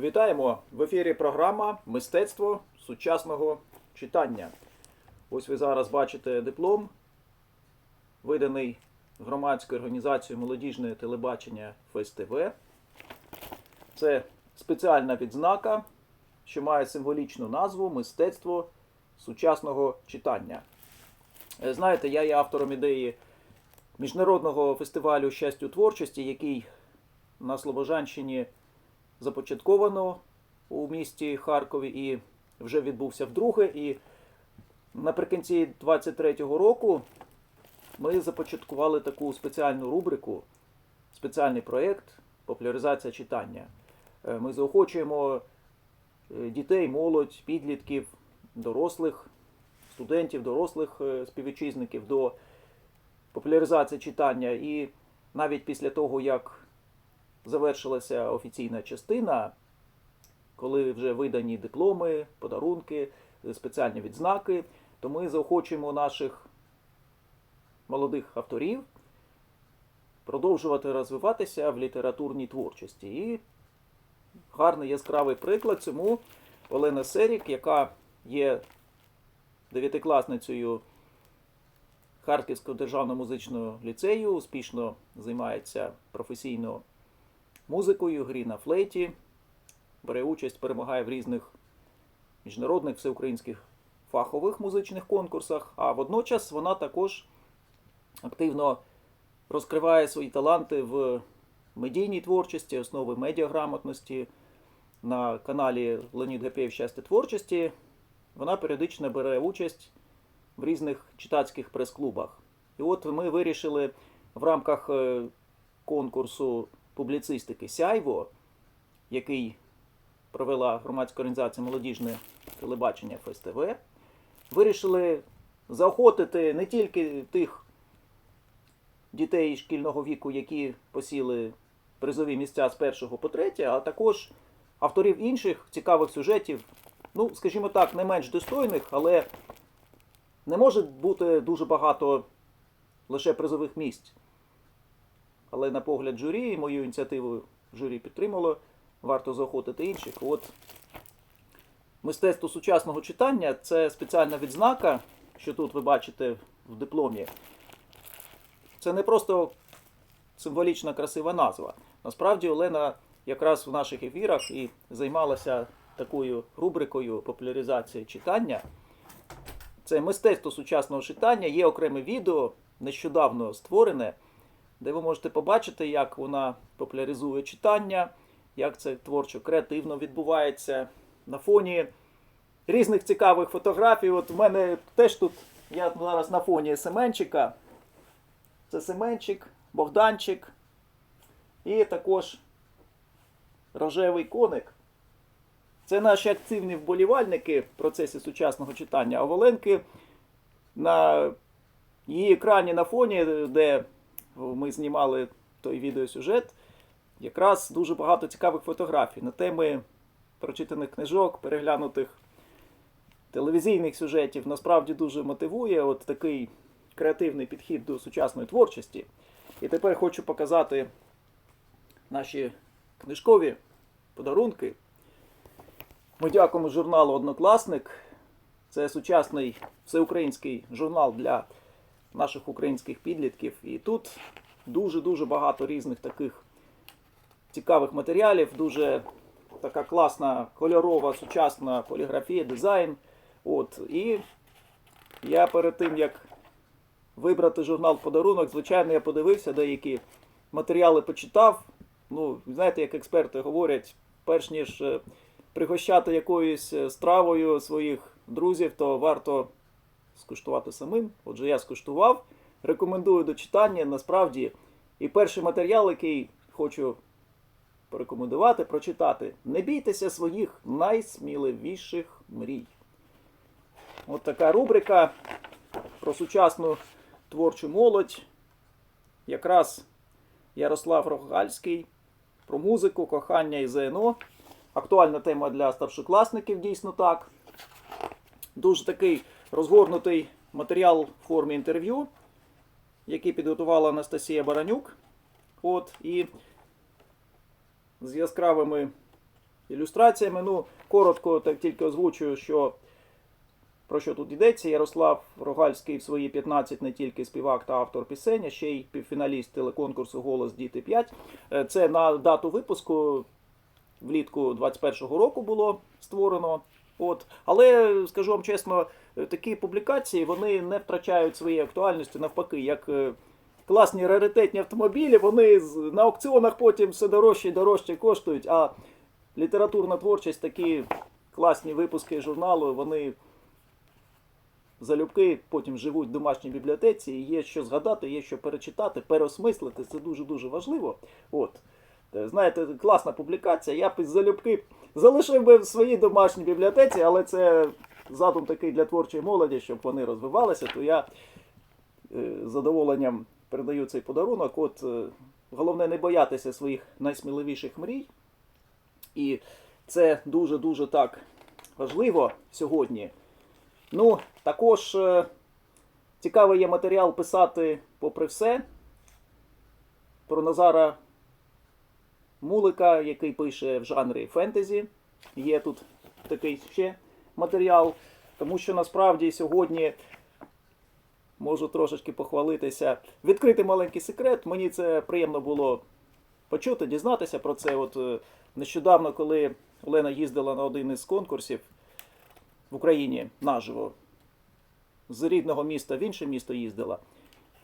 Вітаємо в ефірі програма Мистецтво сучасного читання. Ось ви зараз бачите диплом, виданий громадською організацією молодіжне телебачення ФСТВ. Це спеціальна відзнака, що має символічну назву Мистецтво сучасного читання. Е, Знаєте, я є автором ідеї міжнародного фестивалю щастю творчості, який на Слобожанщині започатковано у місті Харкові і вже відбувся вдруге. І наприкінці 23-го року ми започаткували таку спеціальну рубрику, спеціальний проєкт популяризація читання. Е, Ми заохочуємо е, дітей, молодь, підлітків, дорослих, студентів, дорослих е, співвітчизників до популяризації читання. І навіть після того, як завершилася офіційна частина, коли вже видані дипломи, подарунки, спеціальні відзнаки, то ми заохочуємо наших молодих авторів продовжувати розвиватися в літературній творчості. І гарний яскравий приклад цьому Олена Серік, яка є дев'ятикласницею Харківського державного музичного ліцею, успішно займається професійно музикою, грі на флейті, бере участь, перемагає в різних міжнародних всеукраїнських фахових музичних конкурсах, а водночас вона також активно розкриває свої таланти в медійній творчості, основи медіаграмотності на каналі Леонід Гапєєв Щастя творчості. Вона періодично бере участь в різних читацьких прес-клубах. І от ми вирішили в рамках е, конкурсу публіцистики Сяйво, який провела громадська організація Молодіжне телебачення ФСТВ, вирішили заохотити не тільки тих дітей шкільного віку, які посіли призові місця з першого по третє, а також авторів інших цікавих сюжетів, ну, скажімо так, не менш достойних, але не може бути дуже багато лише призових місць. Але на погляд журі, мою ініціативу журі підтримало, варто заохотити інших. От мистецтво сучасного читання це спеціальна відзнака, що тут ви бачите в дипломі. Це не просто символічна красива назва. Насправді Олена якраз в наших ефірах і займалася такою рубрикою популяризації читання. Це мистецтво сучасного читання. Є окреме відео, нещодавно створене, де ви можете побачити, як вона популяризує читання, як це творчо креативно відбувається на фоні різних цікавих фотографій. От в мене теж тут, я зараз на фоні Семенчика. Це Семенчик, Богданчик і також рожевий коник. Це наші активні вболівальники в процесі сучасного читання. А Воленки на її екрані на фоні, де ми знімали той відеосюжет, якраз дуже багато цікавих фотографій на теми прочитаних книжок, переглянутих телевізійних сюжетів. Насправді дуже мотивує от такий креативний підхід до сучасної творчості. І тепер хочу показати наші книжкові подарунки. Ми дякуємо журналу Однокласник. Це сучасний всеукраїнський журнал для наших українських підлітків. І тут дуже-дуже багато різних таких цікавих матеріалів, дуже така класна кольорова, сучасна поліграфія, дизайн. От. І я перед тим, як вибрати журнал подарунок, звичайно, я подивився деякі матеріали почитав. Ну, знаєте, як експерти говорять, перш ніж е, пригощати якоюсь е, стравою своїх друзів, то варто скуштувати самим. Отже, я скуштував. Рекомендую до читання. Насправді, і перший матеріал, який хочу порекомендувати, прочитати. Не бійтеся своїх найсміливіших мрій. От така рубрика про сучасну творчу молодь. Якраз Ярослав Рогальський про музику, кохання і ЗНО. Актуальна тема для старшокласників, дійсно так. Дуже такий розгорнутий матеріал в формі інтерв'ю, який підготувала Анастасія Баранюк. От, і з яскравими ілюстраціями. Ну, коротко так тільки озвучую, що про що тут йдеться. Ярослав Рогальський в свої 15 не тільки співак та автор пісень, а ще й півфіналіст телеконкурсу Голос Діти 5. Е, Це на дату випуску влітку 21-го року було створено. От. Але скажу вам чесно, такі публікації вони не втрачають своєї актуальності, навпаки, як е, класні раритетні автомобілі, вони на аукціонах потім все дорожче і дорожче коштують. А літературна творчість, такі класні випуски журналу, вони залюбки потім живуть в домашній бібліотеці, і є що згадати, є що перечитати, переосмислити. Це дуже-дуже важливо. От. Знаєте, класна публікація. Я б із залюбки залишив би в своїй домашній бібліотеці, але це задум такий для творчої молоді, щоб вони розвивалися, то я е, з задоволенням передаю цей подарунок. От е, головне не боятися своїх найсміливіших мрій. І це дуже-дуже так важливо сьогодні. Ну, також е, цікавий є матеріал писати попри все про Назара Мулика, який пише в жанрі фентезі. Є тут такий ще матеріал, тому що насправді сьогодні можу трошечки похвалитися. Відкрити маленький секрет. Мені це приємно було почути, дізнатися про це. От е, нещодавно, коли Олена їздила на один із конкурсів в Україні наживо, з рідного міста в інше місто їздила.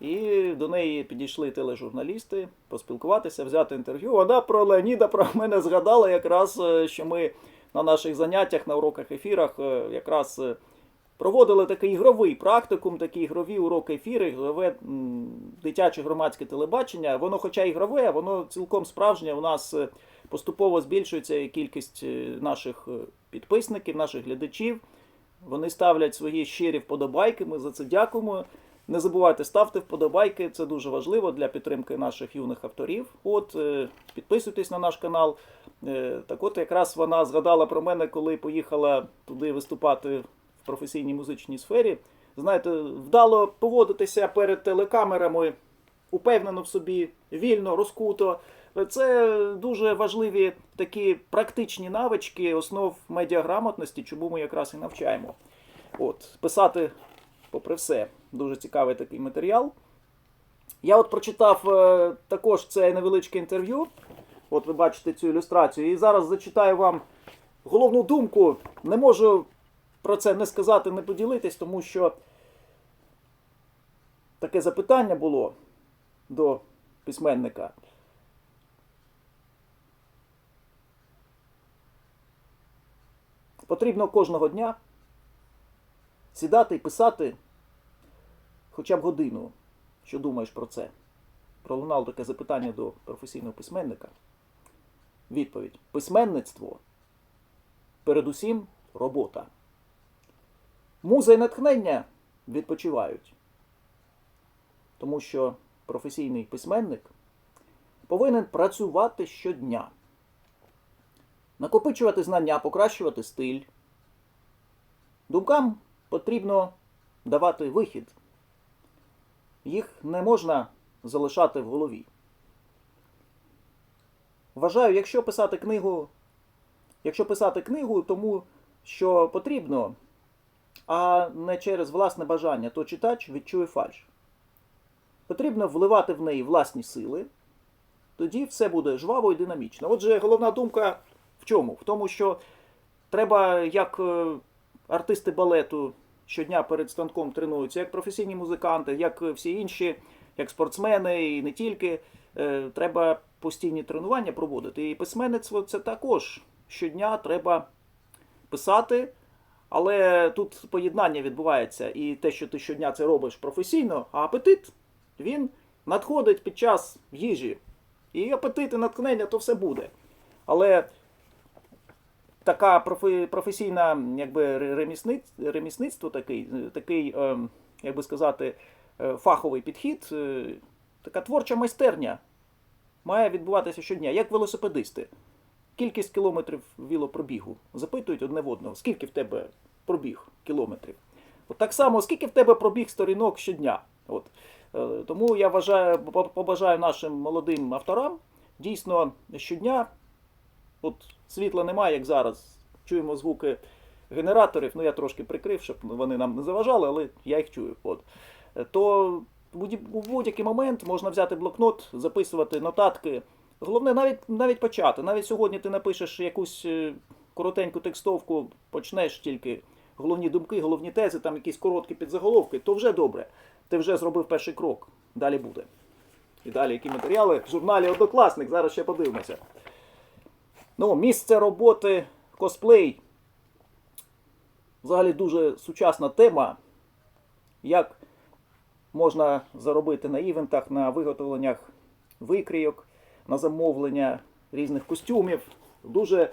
І до неї підійшли тележурналісти поспілкуватися, взяти інтерв'ю. Вона про Леоніда про мене згадала якраз, е, що ми на наших заняттях, на уроках ефірах е, якраз е, проводили такий ігровий практикум, такі ігрові уроки ефіри, ігрове дитяче громадське телебачення. Воно, хоча ігрове, воно цілком справжнє. У нас поступово збільшується кількість наших підписників, наших глядачів. Вони ставлять свої щирі вподобайки. Ми за це дякуємо. Не забувайте, ставте вподобайки, це дуже важливо для підтримки наших юних авторів. От, е, підписуйтесь на наш канал. Е, Так от якраз вона згадала про мене, коли поїхала туди виступати в професійній музичній сфері. Знаєте, вдало поводитися перед телекамерами, упевнено в собі, вільно, розкуто. Це дуже важливі такі практичні навички основ медіаграмотності, чому ми якраз і навчаємо. От, писати попри все. Дуже цікавий такий матеріал. Я от прочитав е, також це невеличке інтерв'ю. От ви бачите цю ілюстрацію. І зараз зачитаю вам головну думку. Не можу про це не сказати, не поділитись, тому що таке запитання було до письменника. Потрібно кожного дня сідати і писати хоча б годину, що думаєш про це. Пролунало таке запитання до професійного письменника. Відповідь: письменництво передусім робота. Муза і натхнення відпочивають. Тому що професійний письменник повинен працювати щодня, накопичувати знання, покращувати стиль. Думкам потрібно давати вихід. Їх не можна залишати в голові. Вважаю, якщо писати книгу, якщо писати книгу тому, що потрібно, а не через власне бажання, то читач відчує фальш. Потрібно вливати в неї власні сили, тоді все буде жваво і динамічно. Отже, головна думка в чому? В тому, що треба, як е, артисти балету щодня перед станком тренуються, як професійні музиканти, як всі інші, як спортсмени і не тільки. Е, Треба постійні тренування проводити. І письменництво це також щодня треба писати. Але тут поєднання відбувається і те, що ти щодня це робиш професійно, а апетит він надходить під час їжі. І апетит, і натхнення то все буде. Але така профі- професійна, якби ремісниць, ремісництво, такий, такий, ем, як би сказати, е, фаховий підхід, е, така творча майстерня має відбуватися щодня, як велосипедисти. Кількість кілометрів вілопробігу запитують одне в одного, скільки в тебе пробіг кілометрів. От так само, скільки в тебе пробіг сторінок щодня. От. Е, Тому я вважаю, побажаю нашим молодим авторам дійсно щодня от світла немає, як зараз. Чуємо звуки генераторів. Ну я трошки прикрив, щоб вони нам не заважали, але я їх чую. От. То у будь-який момент можна взяти блокнот, записувати нотатки. Головне, навіть навіть почати. Навіть сьогодні ти напишеш якусь е, коротеньку текстовку, почнеш тільки головні думки, головні тези, там якісь короткі підзаголовки, то вже добре. Ти вже зробив перший крок. Далі буде. І далі які матеріали в журналі Однокласник. Зараз ще подивимося. Ну, місце роботи косплей. Взагалі дуже сучасна тема. Як можна заробити на івентах, на виготовленнях викрійок, на замовлення різних костюмів. Дуже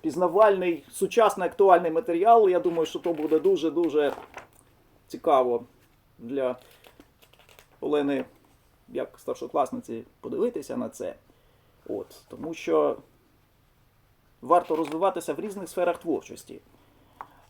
пізнавальний, сучасний актуальний матеріал. Я думаю, що то буде дуже-дуже цікаво для Олени, як старшокласниці, подивитися на це. От, тому що варто розвиватися в різних сферах творчості.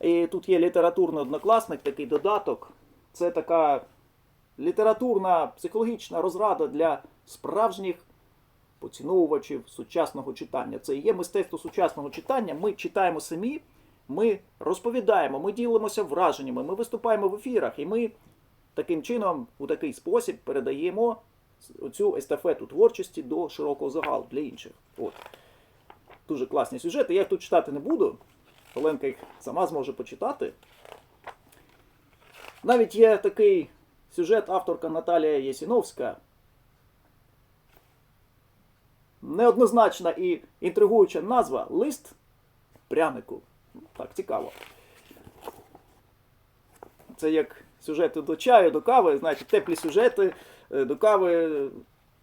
І тут є літературний однокласник, такий додаток. Це така літературна психологічна розрада для справжніх поціновувачів сучасного читання. Це і є мистецтво сучасного читання. Ми читаємо самі, ми розповідаємо, ми ділимося враженнями, ми виступаємо в ефірах, і ми таким чином, у такий спосіб, передаємо цю естафету творчості до широкого загалу для інших. От. Дуже класні сюжети. Я їх тут читати не буду. Оленка їх сама зможе почитати. Навіть є такий сюжет авторка Наталія Єсіновська. Неоднозначна і інтригуюча назва Лист прянику. Так, цікаво. Це як сюжети до чаю, до кави, значить, теплі сюжети до кави.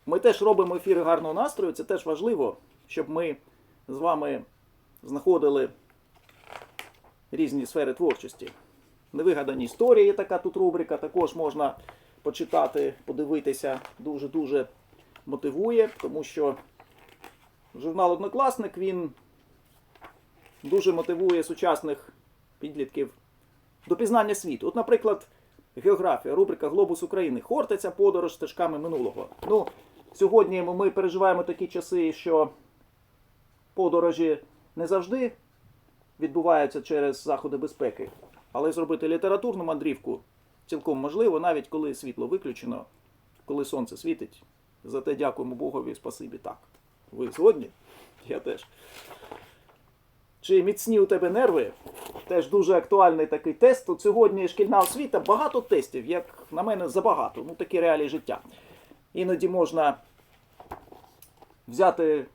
Ми теж робимо ефіри гарного настрою, це теж важливо, щоб ми з вами знаходили різні сфери творчості. Невигадані історії, така тут рубрика, також можна почитати, подивитися. Дуже-дуже мотивує, тому що журнал Однокласник він дуже мотивує сучасних підлітків до пізнання світу. От, наприклад, географія, рубрика Глобус України. Хортиця подорож стежками минулого. Ну, сьогодні ми переживаємо такі часи, що подорожі не завжди відбуваються через заходи безпеки. Але зробити літературну мандрівку цілком можливо, навіть коли світло виключено, коли сонце світить. Зате дякуємо Богові, спасибі. Так. Ви згодні? Я теж. Чи міцні у тебе нерви? Теж дуже актуальний такий тест. От сьогодні шкільна освіта, багато тестів, як на мене, забагато. Ну, такі реалії життя. Іноді можна взяти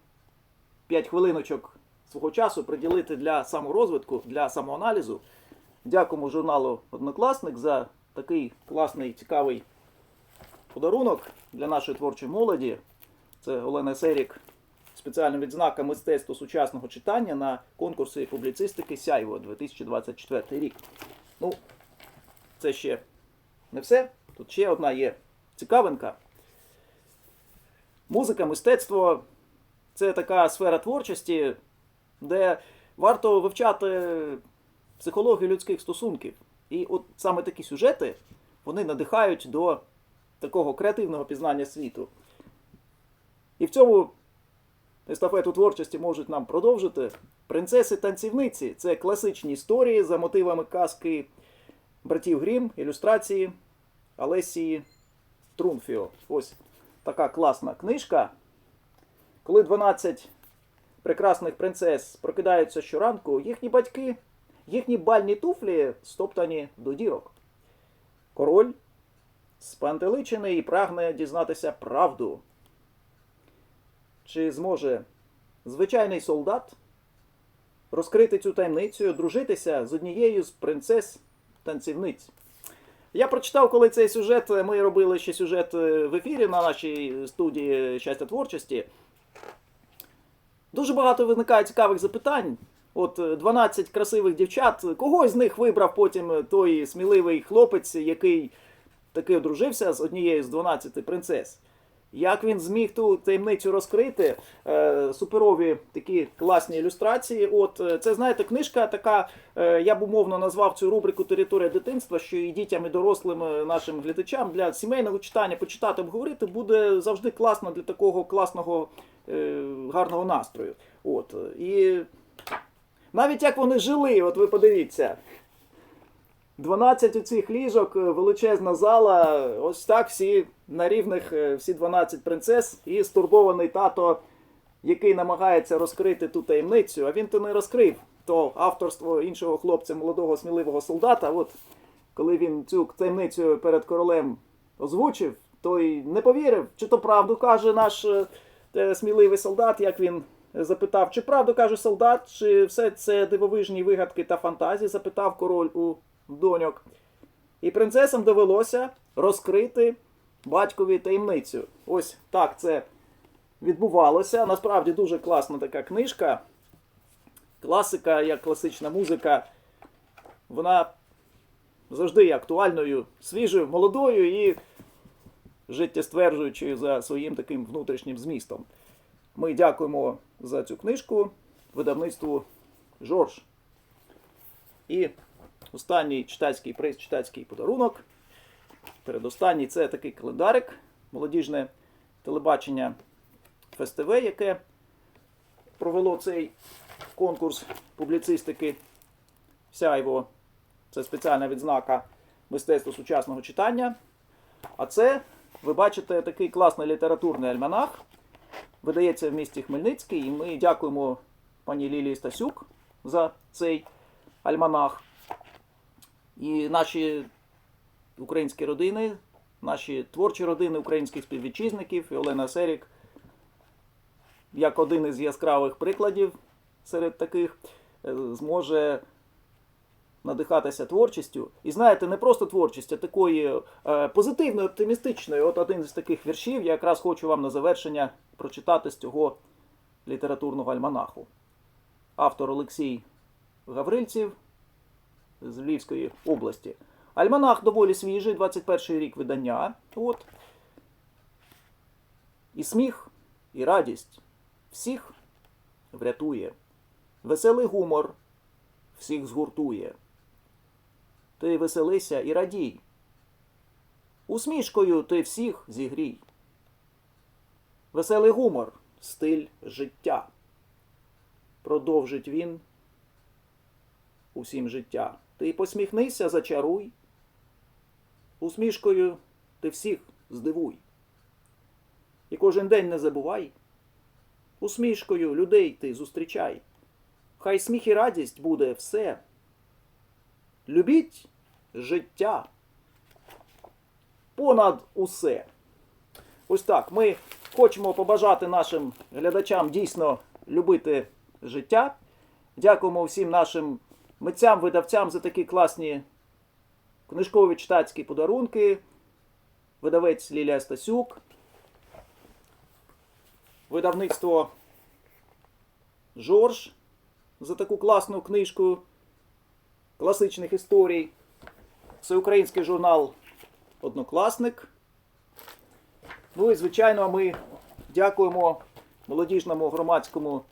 5 хвилиночок свого часу, приділити для саморозвитку, для самоаналізу. Дякуємо журналу Однокласник за такий класний, цікавий подарунок для нашої творчої молоді. Це Олена Серік, спеціальна відзнака мистецтво сучасного читання на конкурсі публіцистики Сяйво 2024 рік. Ну, це ще не все. Тут ще одна є цікавинка. Музика, мистецтво це така сфера творчості, де варто вивчати психологію людських стосунків. І от саме такі сюжети вони надихають до такого креативного пізнання світу. І в цьому естафету творчості можуть нам продовжити принцеси-танцівниці. Це класичні історії за мотивами казки братів Грім, ілюстрації Алесії Трунфіо. Ось така класна книжка. Коли 12 прекрасних принцес прокидаються щоранку, їхні батьки, їхні бальні туфлі стоптані до дірок. Король спантеличений і прагне дізнатися правду. Чи зможе звичайний солдат розкрити цю таємницю, і одружитися з однією з принцес-танцівниць? Я прочитав, коли цей сюжет. Ми робили ще сюжет е, в ефірі на нашій студії щастя творчості. Дуже багато виникає цікавих запитань. От е, 12 красивих дівчат. Кого з них вибрав потім той сміливий хлопець, який таки одружився з однією з 12 принцес? Як він зміг ту таємницю розкрити? Е, суперові такі класні ілюстрації. От е, це знаєте, книжка така. е, я б умовно назвав цю рубрику Територія дитинства, що і дітям, і дорослим е, нашим глядачам для сімейного читання почитати, обговорити буде завжди класно для такого класного е, гарного настрою. От. І навіть як вони жили, от ви подивіться. 12 оцих ліжок, е, величезна зала, ось так всі на рівних, е, всі 12 принцес, і стурбований тато, який намагається розкрити ту таємницю, а він то не розкрив. То авторство іншого хлопця, молодого сміливого солдата. От коли він цю таємницю перед королем озвучив, той не повірив, чи то правду каже наш е, сміливий солдат, як він запитав, чи правду каже солдат, чи все це дивовижні вигадки та фантазії, запитав король у доньок. І принцесам довелося розкрити батькові таємницю. Ось так це відбувалося. Насправді дуже класна така книжка. Класика, як класична музика, вона завжди є актуальною, свіжою, молодою і життєстверджуючою за своїм таким внутрішнім змістом. Ми дякуємо за цю книжку видавництву Жорж. І останній читацький приз, читацький подарунок. Передостанній це такий календарик, молодіжне телебачення ФСТВ, яке провело цей конкурс публіцистики Сяйво. Це спеціальна відзнака мистецтва сучасного читання. А це, ви бачите, такий класний літературний альманах. Видається в місті Хмельницький. І ми дякуємо пані Лілії Стасюк за цей альманах. І наші українські родини, наші творчі родини українських співвітчизників, і Олена Серік, як один із яскравих прикладів серед таких, е, зможе надихатися творчістю. І знаєте, не просто творчістю, а такої е, позитивної, оптимістичної. От один з таких віршів я якраз хочу вам на завершення прочитати з цього літературного альманаху. Автор Олексій Гаврильців з Львівської області. Альманах доволі свіжий, 21 рік видання. От. І сміх, і радість всіх врятує. Веселий гумор всіх згуртує. Ти веселися і радій. Усмішкою ти всіх зігрій. Веселий гумор стиль життя. Продовжить він усім життя. Ти посміхнися, зачаруй. Усмішкою ти всіх здивуй. І кожен день не забувай. Усмішкою людей ти зустрічай. Хай сміх і радість буде все. Любіть життя понад усе. Ось так. Ми хочемо побажати нашим глядачам дійсно любити життя. Дякуємо всім нашим митцям, видавцям за такі класні книжкові читацькі подарунки. Видавець Лілія Стасюк. Видавництво Жорж за таку класну книжку класичних історій. Всеукраїнський журнал Однокласник. Ну і, звичайно, ми дякуємо молодіжному громадському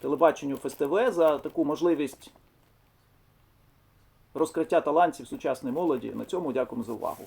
телебаченню ФСТВ за таку можливість розкриття талантів сучасної молоді. На цьому дякуємо за увагу.